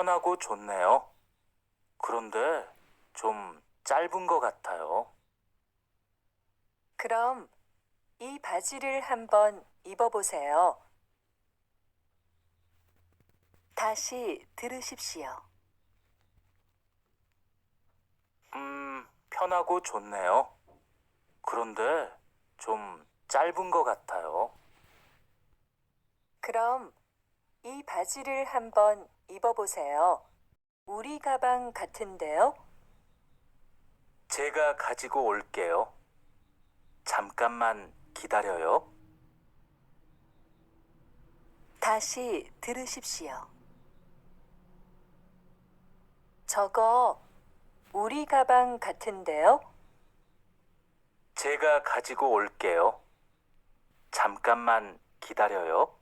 편하고 좋네요. 그런데 좀 짧은 것 같아요. 그럼 이 바지를 한번 입어보세요. 다시 들으십시오. 음, 편하고 좋네요. 그런데 좀 짧은 것 같아요. 그럼 이 바지를 한번 입어보세요. 우리 가방 같은데요? 제가 가지고 올게요. 잠깐만 기다려요. 다시 들으십시오. 저거 우리 가방 같은데요? 제가 가지고 올게요. 잠깐만 기다려요.